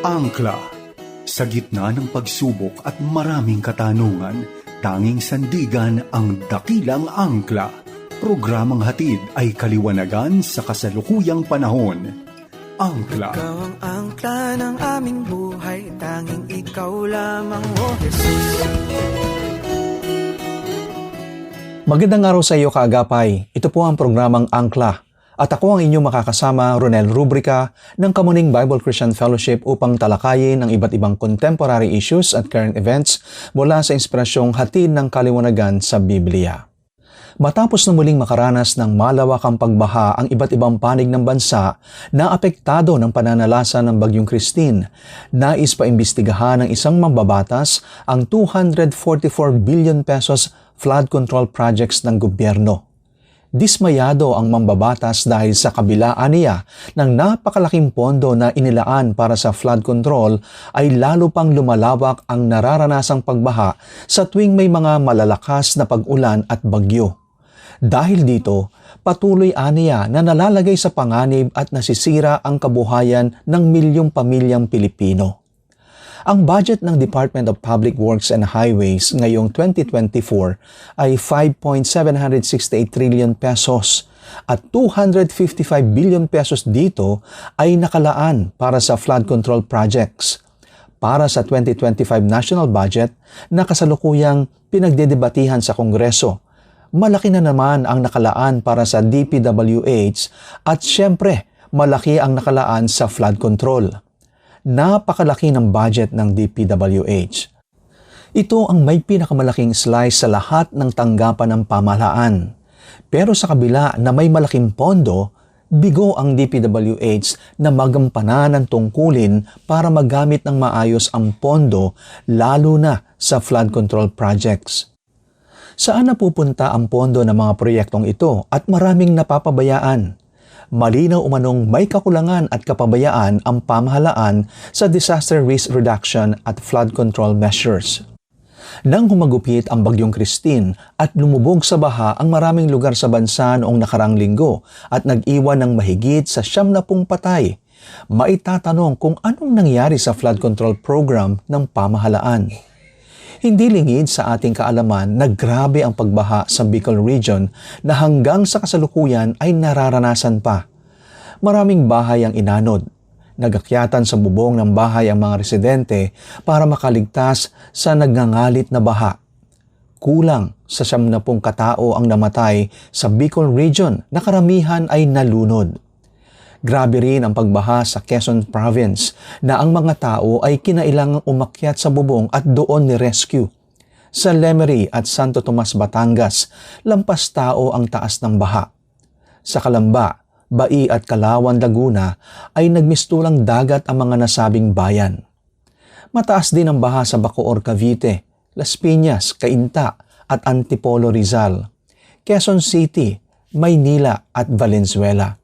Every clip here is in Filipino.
Angkla. Sa gitna ng pagsubok at maraming katanungan, tanging sandigan ang dakilang angkla. Programang hatid ay kaliwanagan sa kasalukuyang panahon. Angkla. Ikaw ang angkla ng aming buhay Tanging ikaw lamang, O Jesus Magandang araw sa iyo kaagapay. Ito po ang programang Angkla. At ako ang inyong makakasama, Ronel Rubrica, ng Kamuning Bible Christian Fellowship upang talakayin ang iba't ibang contemporary issues at current events mula sa inspirasyong hatid ng kaliwanagan sa Biblia. Matapos na muling makaranas ng malawakang pagbaha ang iba't ibang panig ng bansa na apektado ng pananalasa ng Bagyong Christine, nais pa imbestigahan ng isang mambabatas ang 244 billion pesos flood control projects ng gobyerno. Dismayado ang mambabatas dahil sa kabilaan niya ng napakalaking pondo na inilaan para sa flood control ay lalo pang lumalawak ang nararanasang pagbaha sa tuwing may mga malalakas na pag-ulan at bagyo. Dahil dito, patuloy aniya na nalalagay sa panganib at nasisira ang kabuhayan ng milyong pamilyang Pilipino. Ang budget ng Department of Public Works and Highways ngayong 2024 ay 5.768 trillion pesos at 255 billion pesos dito ay nakalaan para sa flood control projects. Para sa 2025 national budget na kasalukuyang pinagdedebatihan sa Kongreso, malaki na naman ang nakalaan para sa DPWH at syempre malaki ang nakalaan sa flood control napakalaki ng budget ng DPWH. Ito ang may pinakamalaking slice sa lahat ng tanggapan ng pamahalaan. Pero sa kabila na may malaking pondo, bigo ang DPWH na magampanan ng tungkulin para magamit ng maayos ang pondo lalo na sa flood control projects. Saan napupunta ang pondo ng mga proyektong ito at maraming napapabayaan? Malinaw umanong may kakulangan at kapabayaan ang pamahalaan sa disaster risk reduction at flood control measures. Nang humagupit ang bagyong Christine at lumubog sa baha ang maraming lugar sa bansa noong nakarang linggo at nag-iwan ng mahigit sa siyam na pung patay, maitatanong kung anong nangyari sa flood control program ng pamahalaan. Hindi lingid sa ating kaalaman na grabe ang pagbaha sa Bicol Region na hanggang sa kasalukuyan ay nararanasan pa. Maraming bahay ang inanod. Nagakyatan sa bubong ng bahay ang mga residente para makaligtas sa nagngangalit na baha. Kulang sa siyam na pong katao ang namatay sa Bicol Region na karamihan ay nalunod. Grabe rin ang pagbaha sa Quezon Province na ang mga tao ay kinailangang umakyat sa bubong at doon ni-rescue. Sa Lemery at Santo Tomas, Batangas, lampas tao ang taas ng baha. Sa Kalamba, Bai at Kalawan, Laguna ay nagmistulang dagat ang mga nasabing bayan. Mataas din ang baha sa Bacoor, Cavite, Las Piñas, Cainta at Antipolo, Rizal, Quezon City, Maynila at Valenzuela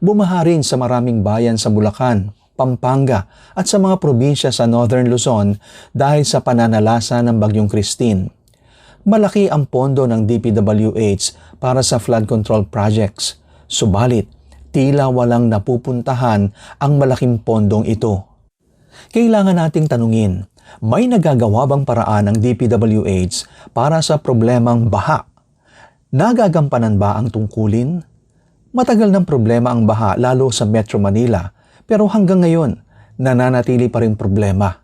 bumaha rin sa maraming bayan sa Bulacan, Pampanga at sa mga probinsya sa Northern Luzon dahil sa pananalasa ng Bagyong Christine. Malaki ang pondo ng DPWH para sa flood control projects. Subalit, tila walang napupuntahan ang malaking pondong ito. Kailangan nating tanungin, may nagagawa bang paraan ng DPWH para sa problemang baha? Nagagampanan ba ang tungkulin? Matagal ng problema ang baha lalo sa Metro Manila pero hanggang ngayon nananatili pa rin problema.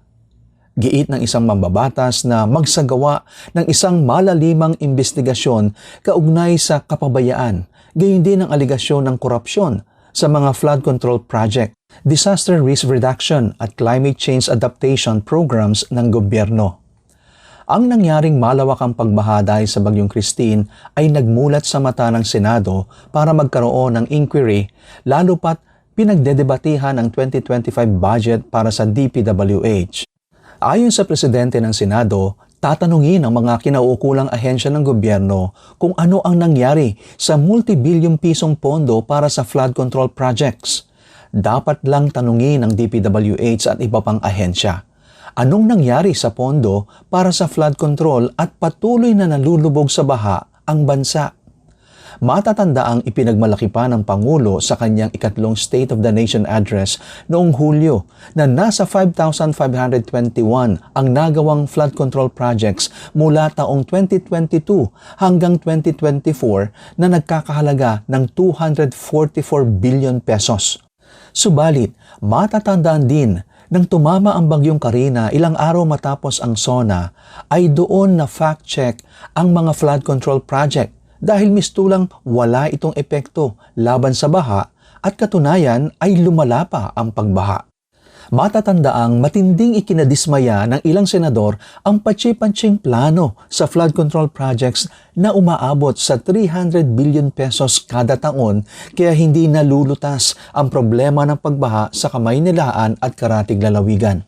Giit ng isang mambabatas na magsagawa ng isang malalimang investigasyon kaugnay sa kapabayaan, gayon din ang aligasyon ng korupsyon sa mga flood control project, disaster risk reduction at climate change adaptation programs ng gobyerno. Ang nangyaring malawakang pagbaha dahil sa Bagyong Christine ay nagmulat sa mata ng Senado para magkaroon ng inquiry lalo pat pinagdedebatihan ang 2025 budget para sa DPWH. Ayon sa Presidente ng Senado, tatanungin ang mga kinauukulang ahensya ng gobyerno kung ano ang nangyari sa multibilyong pisong pondo para sa flood control projects. Dapat lang tanungin ang DPWH at iba pang ahensya anong nangyari sa pondo para sa flood control at patuloy na nalulubog sa baha ang bansa. Matatanda ang ipinagmalaki pa ng Pangulo sa kanyang ikatlong State of the Nation Address noong Hulyo na nasa 5,521 ang nagawang flood control projects mula taong 2022 hanggang 2024 na nagkakahalaga ng 244 billion pesos. Subalit, matatandaan din nang tumama ang bagyong Karina ilang araw matapos ang SONA ay doon na fact-check ang mga flood control project dahil mistulang wala itong epekto laban sa baha at katunayan ay lumala pa ang pagbaha. Matatandaang matinding ikinadismaya ng ilang senador ang patsi-pantsing plano sa flood control projects na umaabot sa 300 billion pesos kada taon kaya hindi nalulutas ang problema ng pagbaha sa Kamaynilaan at Karatig Lalawigan.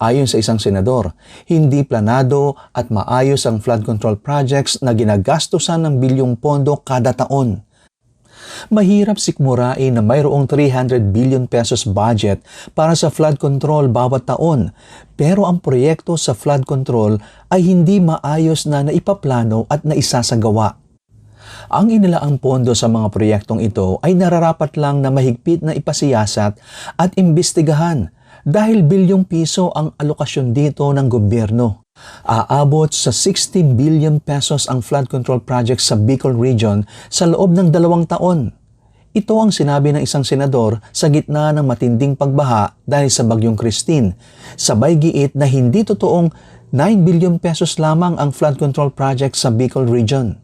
Ayon sa isang senador, hindi planado at maayos ang flood control projects na ginagastusan ng bilyong pondo kada taon. Mahirap sikmurain na mayroong 300 billion pesos budget para sa flood control bawat taon, pero ang proyekto sa flood control ay hindi maayos na naipaplano at naisasagawa. Ang inilaang pondo sa mga proyektong ito ay nararapat lang na mahigpit na ipasiyasat at imbestigahan dahil bilyong piso ang alokasyon dito ng gobyerno. Aabot sa 60 billion pesos ang flood control project sa Bicol Region sa loob ng dalawang taon. Ito ang sinabi ng isang senador sa gitna ng matinding pagbaha dahil sa bagyong Christine. Sabay giit na hindi totoong 9 billion pesos lamang ang flood control project sa Bicol Region.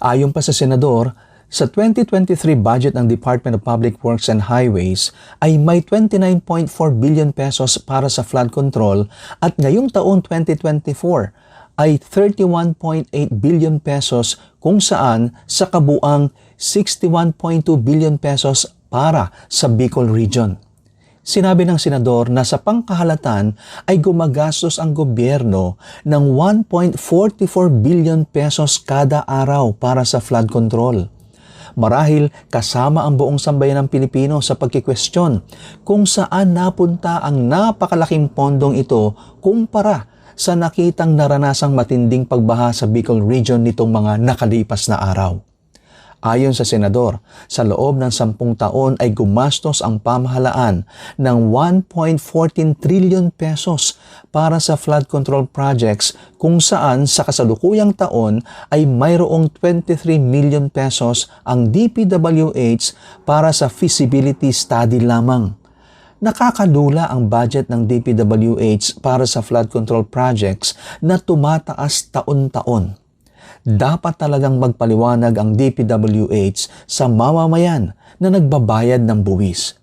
Ayon pa sa senador, sa 2023 budget ng Department of Public Works and Highways ay may 29.4 billion pesos para sa flood control at ngayong taon 2024 ay 31.8 billion pesos kung saan sa kabuang 61.2 billion pesos para sa Bicol Region. Sinabi ng senador na sa pangkahalatan ay gumagastos ang gobyerno ng 1.44 billion pesos kada araw para sa flood control. Marahil kasama ang buong sambayan ng Pilipino sa pagkikwestiyon kung saan napunta ang napakalaking pondong ito kumpara sa nakitang naranasang matinding pagbaha sa Bicol Region nitong mga nakalipas na araw. Ayon sa senador, sa loob ng sampung taon ay gumastos ang pamahalaan ng 1.14 trillion pesos para sa flood control projects kung saan sa kasalukuyang taon ay mayroong 23 million pesos ang DPWH para sa feasibility study lamang. Nakakalula ang budget ng DPWH para sa flood control projects na tumataas taon-taon dapat talagang magpaliwanag ang DPWH sa mamamayan na nagbabayad ng buwis.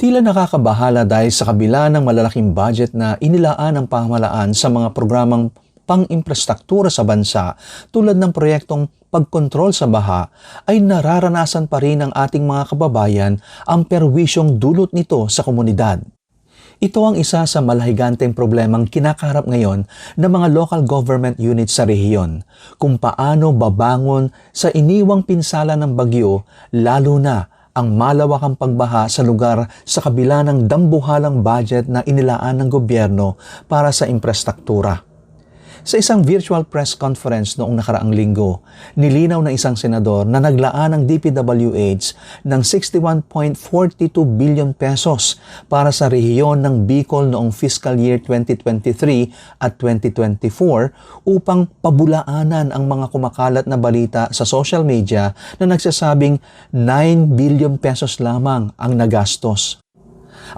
Tila nakakabahala dahil sa kabila ng malalaking budget na inilaan ng pamahalaan sa mga programang pang-infrastruktura sa bansa tulad ng proyektong pagkontrol sa baha ay nararanasan pa rin ng ating mga kababayan ang perwisyong dulot nito sa komunidad. Ito ang isa sa malahiganteng problemang kinakaharap ngayon ng mga local government units sa rehiyon, kung paano babangon sa iniwang pinsala ng bagyo, lalo na ang malawakang pagbaha sa lugar sa kabila ng dambuhalang budget na inilaan ng gobyerno para sa infrastruktura. Sa isang virtual press conference noong nakaraang linggo, nilinaw ng isang senador na naglaan ng DPWH ng 61.42 billion pesos para sa rehiyon ng Bicol noong fiscal year 2023 at 2024 upang pabulaanan ang mga kumakalat na balita sa social media na nagsasabing 9 billion pesos lamang ang nagastos.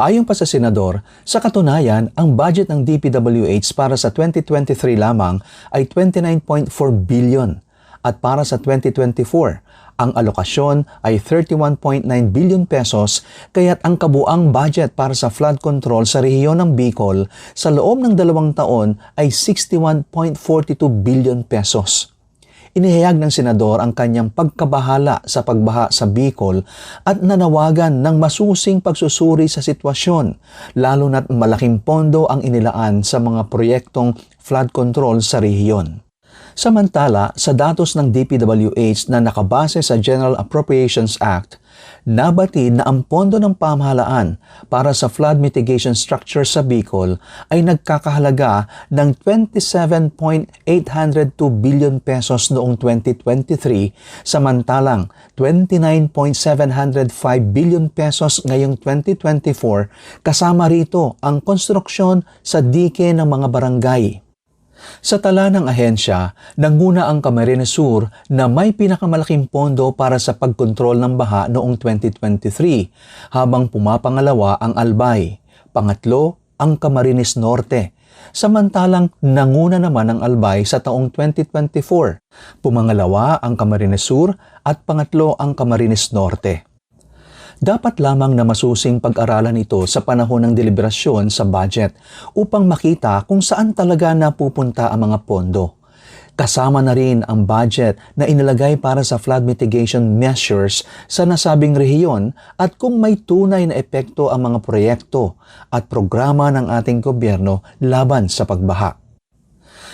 Ayon pa sa senador, sa katunayan, ang budget ng DPWH para sa 2023 lamang ay 29.4 billion at para sa 2024, ang alokasyon ay 31.9 billion pesos kaya't ang kabuang budget para sa flood control sa rehiyon ng Bicol sa loob ng dalawang taon ay 61.42 billion pesos. Inihayag ng senador ang kanyang pagkabahala sa pagbaha sa Bicol at nanawagan ng masusing pagsusuri sa sitwasyon, lalo na't malaking pondo ang inilaan sa mga proyektong flood control sa rehiyon. Samantala, sa datos ng DPWH na nakabase sa General Appropriations Act, nabatid na ang pondo ng pamahalaan para sa flood mitigation structure sa Bicol ay nagkakahalaga ng 27.802 billion pesos noong 2023 samantalang 29.705 billion pesos ngayong 2024 kasama rito ang konstruksyon sa dike ng mga barangay. Sa tala ng ahensya, nanguna ang Camarines Sur na may pinakamalaking pondo para sa pagkontrol ng baha noong 2023, habang pumapangalawa ang Albay. Pangatlo, ang Camarines Norte. Samantalang nanguna naman ang Albay sa taong 2024. Pumangalawa ang Camarines Sur at pangatlo ang Camarines Norte. Dapat lamang na masusing pag-aralan ito sa panahon ng deliberasyon sa budget upang makita kung saan talaga napupunta ang mga pondo. Kasama na rin ang budget na inilagay para sa flood mitigation measures sa nasabing rehiyon at kung may tunay na epekto ang mga proyekto at programa ng ating gobyerno laban sa pagbaha.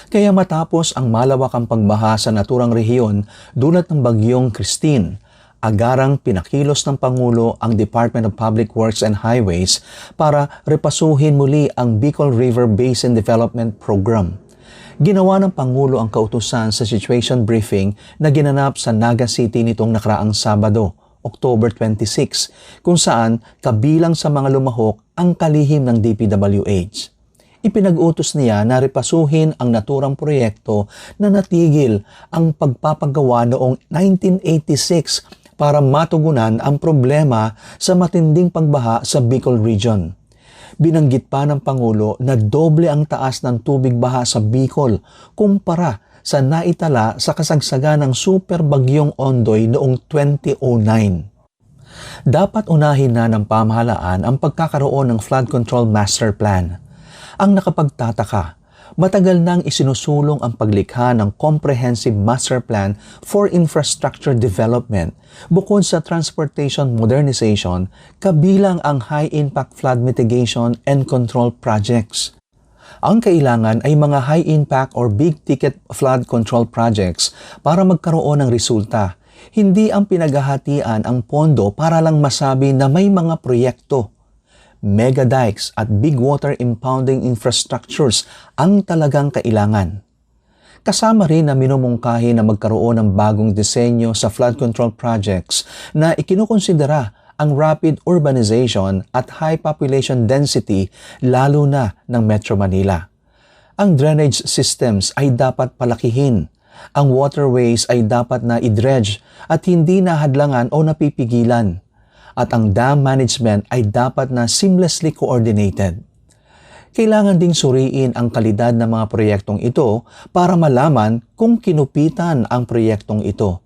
Kaya matapos ang malawakang pagbaha sa naturang rehiyon dulot ng bagyong Christine, agarang pinakilos ng Pangulo ang Department of Public Works and Highways para repasuhin muli ang Bicol River Basin Development Program. Ginawa ng Pangulo ang kautusan sa situation briefing na ginanap sa Naga City nitong nakaraang Sabado, October 26, kung saan kabilang sa mga lumahok ang kalihim ng DPWH ipinag-utos niya na repasuhin ang naturang proyekto na natigil ang pagpapagawa noong 1986 para matugunan ang problema sa matinding pagbaha sa Bicol Region. Binanggit pa ng Pangulo na doble ang taas ng tubig baha sa Bicol kumpara sa naitala sa kasagsagan ng super bagyong Ondoy noong 2009. Dapat unahin na ng pamahalaan ang pagkakaroon ng Flood Control Master Plan. Ang nakapagtataka, matagal nang isinusulong ang paglikha ng Comprehensive Master Plan for Infrastructure Development bukod sa transportation modernization kabilang ang high-impact flood mitigation and control projects. Ang kailangan ay mga high-impact or big-ticket flood control projects para magkaroon ng resulta. Hindi ang pinaghahatian ang pondo para lang masabi na may mga proyekto mega dikes at big water impounding infrastructures ang talagang kailangan. Kasama rin na minumungkahi na magkaroon ng bagong disenyo sa flood control projects na ikinukonsidera ang rapid urbanization at high population density lalo na ng Metro Manila. Ang drainage systems ay dapat palakihin. Ang waterways ay dapat na idredge at hindi nahadlangan o napipigilan at ang dam management ay dapat na seamlessly coordinated. Kailangan ding suriin ang kalidad ng mga proyektong ito para malaman kung kinupitan ang proyektong ito.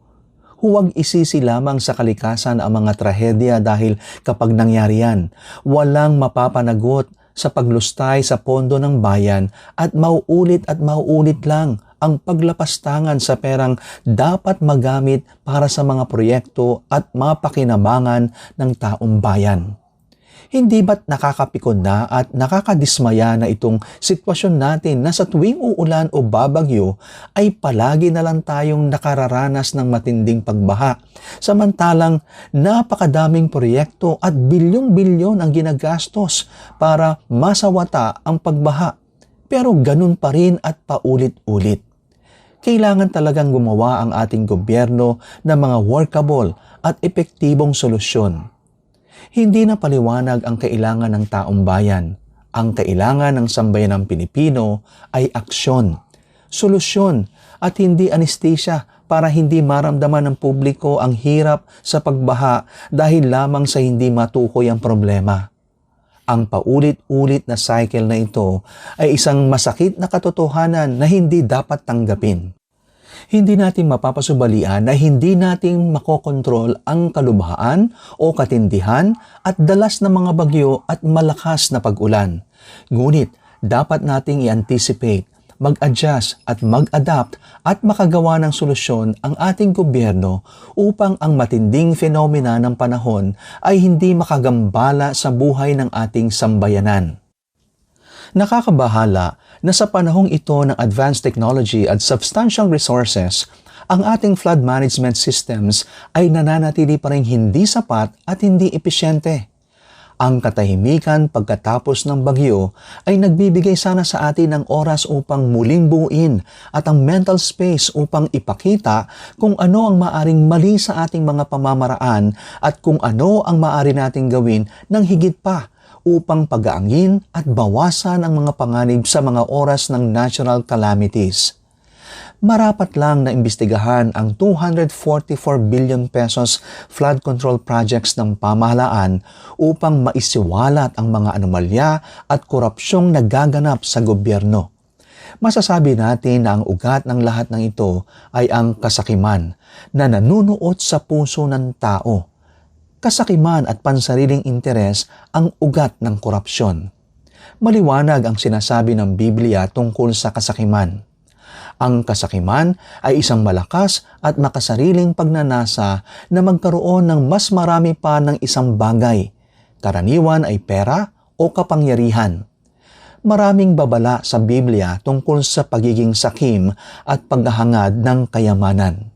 Huwag isisi lamang sa kalikasan ang mga trahedya dahil kapag nangyari yan, walang mapapanagot sa paglustay sa pondo ng bayan at mauulit at mauulit lang ang paglapastangan sa perang dapat magamit para sa mga proyekto at mapakinabangan ng taong bayan. Hindi ba't nakakapikon na at nakakadismaya na itong sitwasyon natin na sa tuwing uulan o babagyo ay palagi na lang tayong nakararanas ng matinding pagbaha. Samantalang napakadaming proyekto at bilyong-bilyon ang ginagastos para masawata ang pagbaha. Pero ganun pa rin at paulit-ulit kailangan talagang gumawa ang ating gobyerno ng mga workable at epektibong solusyon. Hindi na paliwanag ang kailangan ng taong bayan. Ang kailangan ng sambayanang Pilipino ay aksyon, solusyon at hindi anesthesia para hindi maramdaman ng publiko ang hirap sa pagbaha dahil lamang sa hindi matukoy ang problema. Ang paulit-ulit na cycle na ito ay isang masakit na katotohanan na hindi dapat tanggapin. Hindi natin mapapasubalian na hindi natin makokontrol ang kalubhaan o katindihan at dalas ng mga bagyo at malakas na pag-ulan. Ngunit dapat nating i-anticipate mag-adjust at mag-adapt at makagawa ng solusyon ang ating gobyerno upang ang matinding fenomena ng panahon ay hindi makagambala sa buhay ng ating sambayanan. Nakakabahala na sa panahong ito ng advanced technology at substantial resources, ang ating flood management systems ay nananatili pa rin hindi sapat at hindi epesyente. Ang katahimikan pagkatapos ng bagyo ay nagbibigay sana sa atin ng oras upang muling buuin at ang mental space upang ipakita kung ano ang maaring mali sa ating mga pamamaraan at kung ano ang maari nating gawin ng higit pa upang pagaangin at bawasan ang mga panganib sa mga oras ng natural calamities marapat lang na imbestigahan ang 244 billion pesos flood control projects ng pamahalaan upang maisiwalat ang mga anomalya at korupsyong nagaganap sa gobyerno. Masasabi natin na ang ugat ng lahat ng ito ay ang kasakiman na nanunuot sa puso ng tao. Kasakiman at pansariling interes ang ugat ng korupsyon. Maliwanag ang sinasabi ng Biblia tungkol sa kasakiman ang kasakiman ay isang malakas at makasariling pagnanasa na magkaroon ng mas marami pa ng isang bagay. Karaniwan ay pera o kapangyarihan. Maraming babala sa Biblia tungkol sa pagiging sakim at paghahangad ng kayamanan.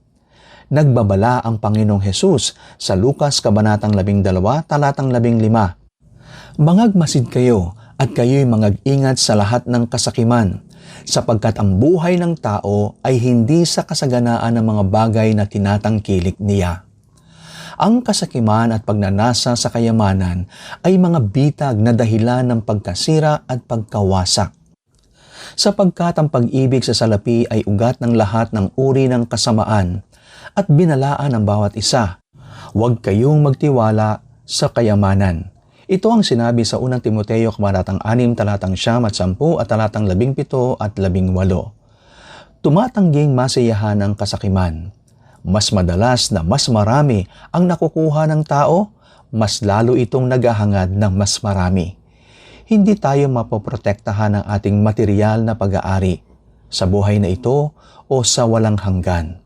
Nagbabala ang Panginoong Hesus sa Lukas Kabanatang 12, Talatang 15. Mangagmasid kayo at kayo'y mangag-ingat sa lahat ng kasakiman sapagkat ang buhay ng tao ay hindi sa kasaganaan ng mga bagay na tinatangkilik niya. Ang kasakiman at pagnanasa sa kayamanan ay mga bitag na dahilan ng pagkasira at pagkawasak. Sapagkat ang pag-ibig sa salapi ay ugat ng lahat ng uri ng kasamaan at binalaan ng bawat isa. Huwag kayong magtiwala sa kayamanan ito ang sinabi sa unang Timoteo kabanatang 6 talatang siyam at 10 at talatang 17 at 18. Tumatangging masayahan ang kasakiman. Mas madalas na mas marami ang nakukuha ng tao, mas lalo itong naghahangad ng mas marami. Hindi tayo mapoprotektahan ng ating material na pag-aari sa buhay na ito o sa walang hanggan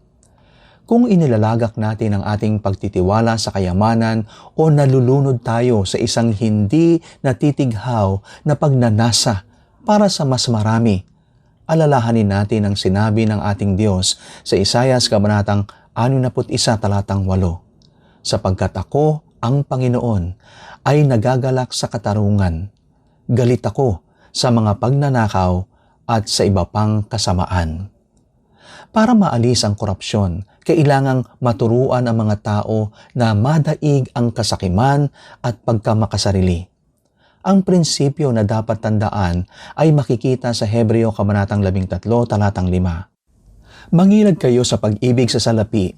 kung inilalagak natin ang ating pagtitiwala sa kayamanan o nalulunod tayo sa isang hindi natitighaw na pagnanasa para sa mas marami. Alalahanin natin ang sinabi ng ating Diyos sa Isayas Kabanatang 61 talatang 8. Sapagkat ako, ang Panginoon, ay nagagalak sa katarungan. Galit ako sa mga pagnanakaw at sa iba pang kasamaan. Para maalis ang korupsyon, kailangang maturuan ang mga tao na madaig ang kasakiman at pagkamakasarili. Ang prinsipyo na dapat tandaan ay makikita sa Hebreo Kabanatang 13, talatang 5. Mangilad kayo sa pag-ibig sa salapi.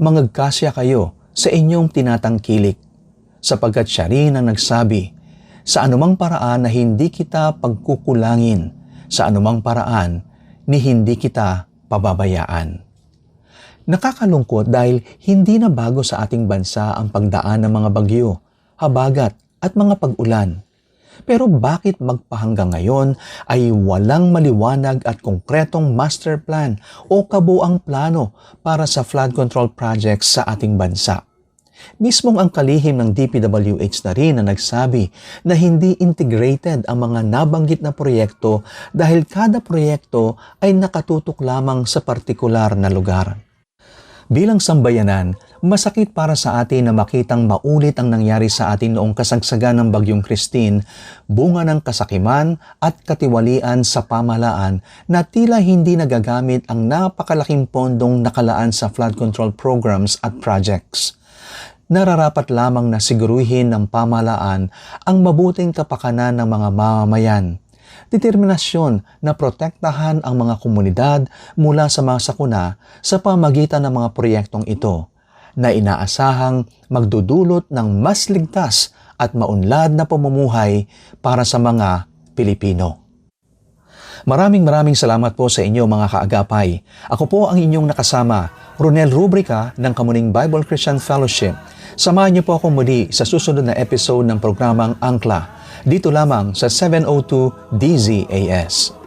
Mangagkasya kayo sa inyong tinatangkilik, sapagkat siya rin ang nagsabi, sa anumang paraan na hindi kita pagkukulangin, sa anumang paraan ni hindi kita pababayaan. Nakakalungkot dahil hindi na bago sa ating bansa ang pagdaan ng mga bagyo, habagat at mga pag-ulan. Pero bakit magpahanggang ngayon ay walang maliwanag at konkretong master plan o kabuang plano para sa flood control projects sa ating bansa? Mismong ang kalihim ng DPWH na rin na nagsabi na hindi integrated ang mga nabanggit na proyekto dahil kada proyekto ay nakatutok lamang sa partikular na lugar. Bilang sambayanan, masakit para sa atin na makitang maulit ang nangyari sa atin noong kasagsagan ng Bagyong Christine, bunga ng kasakiman at katiwalian sa pamalaan na tila hindi nagagamit ang napakalaking pondong nakalaan sa flood control programs at projects. Nararapat lamang na siguruhin ng pamalaan ang mabuting kapakanan ng mga mamamayan determinasyon na protektahan ang mga komunidad mula sa mga sakuna sa pamagitan ng mga proyektong ito na inaasahang magdudulot ng mas ligtas at maunlad na pamumuhay para sa mga Pilipino. Maraming maraming salamat po sa inyo mga kaagapay. Ako po ang inyong nakasama, Ronel Rubrica ng Kamuning Bible Christian Fellowship. Samahan niyo po ako muli sa susunod na episode ng programang Angkla dito lamang sa 702 DZAS.